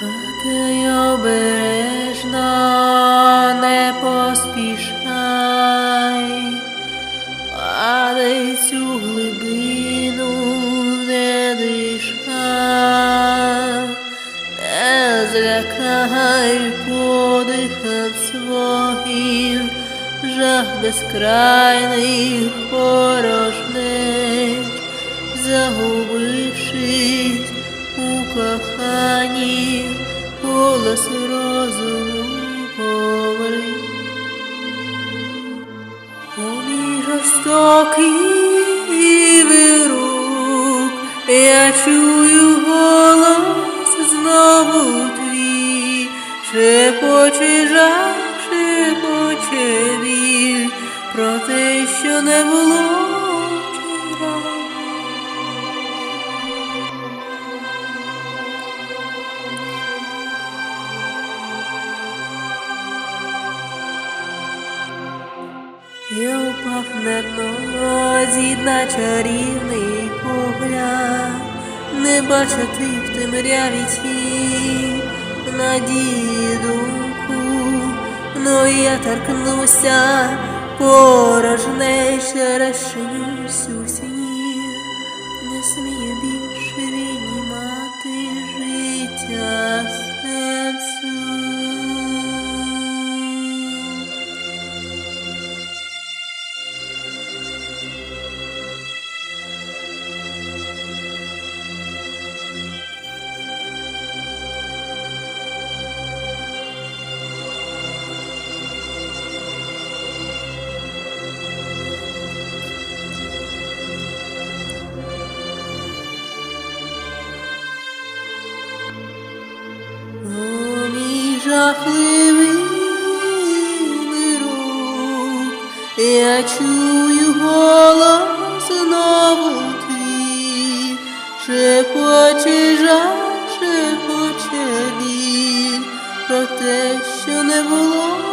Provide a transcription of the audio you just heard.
Ти обережно не поспішай, падай цю глибину, не диша, не злякай подихом своїм, жах безкрайних порожнеч, загубившись у коханні, голос розуму говори. О, мій жорстокий вирук, я чую голос знову твій, шепоче жах, шепоче біль. Про те, що не було Я упав на дно, на чарівний погляд, не бачити в темряві тінь, надії думку, но я торкнуся порожнече розчинюсь у сіні, жахливий вирук, я чую голос знову твій, шепоче жах, шепоче біль про те, що не було.